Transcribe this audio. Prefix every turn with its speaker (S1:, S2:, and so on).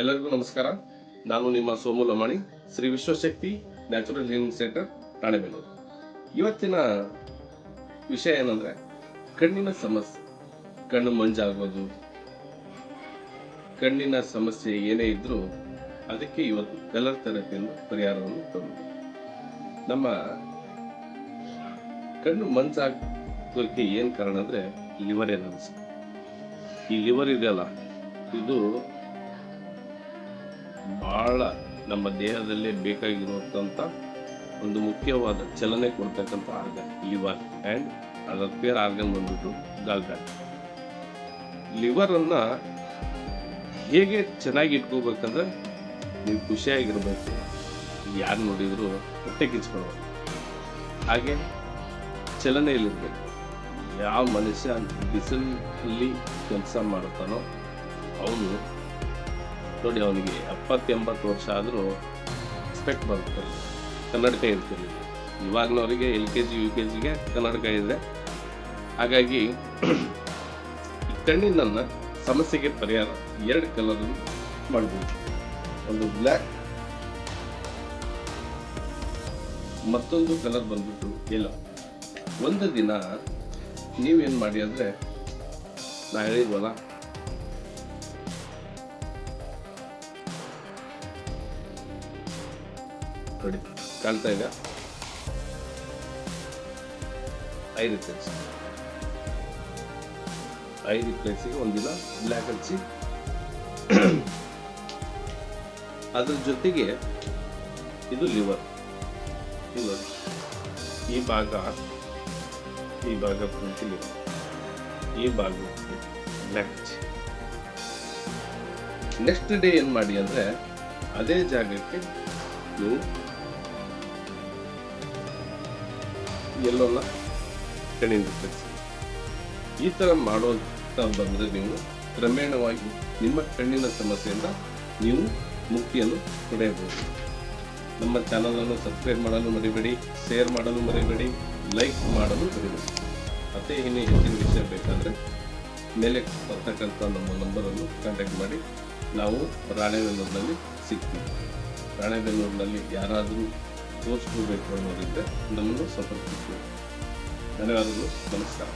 S1: ಎಲ್ಲರಿಗೂ ನಮಸ್ಕಾರ. ನಾನು ನಿಮ್ಮ Somu Lamani, Shri Vishwashakti natural healing centre, Ranebennur. ಇವತ್ತಿನ ವಿಷಯ ಏನಂದ್ರೆ, ಕಣ್ಣಿನ ಸಮಸ್ಯೆ. ಕಣ್ಣು ಮಂಜಾಗೋದು ಕಣ್ಣಿನ ಸಮಸ್ಯೆ ಏನೇ ಇದ್ದರೂ ಅದಕ್ಕೆ ಇವತ್ತು ಕಲರ್ ಥೆರಪಿಯಿಂದ ಪರಿಹಾರವನ್ನು ತಂದು ನಮ್ಮ ಕಣ್ಣು ಮಂಜಾಗೋದಕ್ಕೆ ಏನು ಕಾರಣ ಅಂದರೆ ಲಿವರ್ ಎನರ್ಜಿ ಈ ಲಿವರ್ ಇದೆಯಲ್ಲ, ಇದು ಬಹಳ ನಮ್ಮ ದೇಹದಲ್ಲಿ ಬೇಕಾಗಿರುವಂಥ ಒಂದು ಮುಖ್ಯವಾದ ಚಲನೆ ಕೊಡ್ತಕ್ಕಂಥ ಆರ್ಗನ್, ಲಿವರ್. ಆ್ಯಂಡ್ ಅದರ ಪೇರ್ ಆರ್ಗನ್ ಬಂದ್ಬಿಟ್ಟು ಗಾಲ್ಬ್ಯಾಟ್. ಲಿವರನ್ನು ಹೇಗೆ ಚೆನ್ನಾಗಿ ಇಟ್ಕೋಬೇಕಂದ್ರೆ ನೀವು ಖುಷಿಯಾಗಿರ್ಬೇಕು. ಯಾರು ನೋಡಿದ್ರು ಹೊಟ್ಟೆ ಕಿಚ್ಕೊಳ್ಬೇಕು ಹಾಗೆ ಚಲನೆಯಲ್ಲಿರಬೇಕು. ಯಾವ ಮನುಷ್ಯ ಬಿಸಿಲಲ್ಲಿ ಕೆಲಸ ಮಾಡ್ತಾನೋ ಅವನು ನೋಡಿ ಅವನಿಗೆ ಎಪ್ಪತ್ತೆಂಬತ್ತು ವರ್ಷ ಆದರೂ ಎಕ್ಸ್ಪೆಕ್ಟ್ ಬರುತ್ತೆ. ಕನ್ನಡಕ ಇರ್ತಿರಲಿಲ್ಲ ಇವಾಗ್ನವರಿಗೆ L K G, U K ಜಿಗೆ ಕನ್ನಡಕ ಇದೆ. ಹಾಗಾಗಿ ಈ ಕಣ್ಣಿನ ಸಮಸ್ಯೆಗೆ ಪರಿಹಾರ ಎರಡು ಕಲರ್ ಮಾಡ್ಬೋದು. ಒಂದು ಬ್ಲ್ಯಾಕ್ ಮತ್ತೊಂದು ಕಲರ್ ಬಂದ್ಬಿಟ್ಟು ಎಲ್ಲೋ ಒಂದು ದಿನ ನೀವೇನು ಮಾಡಿ ಅಂದರೆ ನಾ ಹೇಳಿದ್ವಲ್ಲ ನೋಡಿ, ಕಾಣ್ತಾ ಇದೆ. ಐದು ಪ್ಲೇಸ್ ಐದು ಪ್ಲೇಸಿಗೆ ಒಂದಿನ ಬ್ಲ್ಯಾಕ್ ಹಚ್ಚಿ ಅದ್ರ ಜೊತೆಗೆ ಇದು ಲಿವರ್ ಲಿವರ್ ಈ ಭಾಗ ಈ ಭಾಗ ಪೂರ್ತಿ ಲಿವರ್ ಈ ಭಾಗ ಬ್ಲ್ಯಾಕ್ ಹಚ್ಚಿ ನೆಕ್ಸ್ಟ್ ಡೇ ಏನು ಮಾಡಿ ಅಂದರೆ, ಅದೇ ಜಾಗಕ್ಕೆ ನೀವು ಎಲ್ಲೋಲ್ಲ? ಕಣ್ಣಿಂದ ಸರಿಸಿ ಈ ಥರ ಮಾಡೋಂಥ ಬಂದರೆ ನೀವು ಕ್ರಮೇಣವಾಗಿ ನಿಮ್ಮ ಕಣ್ಣಿನ ಸಮಸ್ಯೆಯಿಂದ ನೀವು ಮುಕ್ತಿಯನ್ನು ಪಡೆಯಬಹುದು. ನಮ್ಮ ಚಾನಲನ್ನು ಸಬ್ಸ್ಕ್ರೈಬ್ ಮಾಡಲು ಮರಿಬೇಡಿ, ಶೇರ್ ಮಾಡಲು ಮರಿಬೇಡಿ, ಲೈಕ್ ಮಾಡಲು ಮರಿಬೇಡಿ. ಮತ್ತೆ ಇನ್ನೂ ಹೆಚ್ಚಿನ ವಿಷಯ ಬೇಕಾದರೆ ಮೇಲೆ ಬರ್ತಕ್ಕಂಥ ನಮ್ಮ ನಂಬರನ್ನು ಕಾಂಟ್ಯಾಕ್ಟ್ ಮಾಡಿ. ನಾವು ರಾಣೆಬೆನ್ನೂರಿನಲ್ಲಿ ಸಿಗ್ತೀವಿ. ರಾಣೆಬೆನ್ನೂರಿನಲ್ಲಿ ಯಾರಾದರೂ ತೋರಿಸ್ಕೋಬೇಕು ಅನ್ನೋದಿದ್ದರೆ ನಮ್ಮನ್ನು ಸಂಪರ್ಕಿಸಬೇಕು ಧನ್ಯವಾದಗಳು. ನಮಸ್ಕಾರ.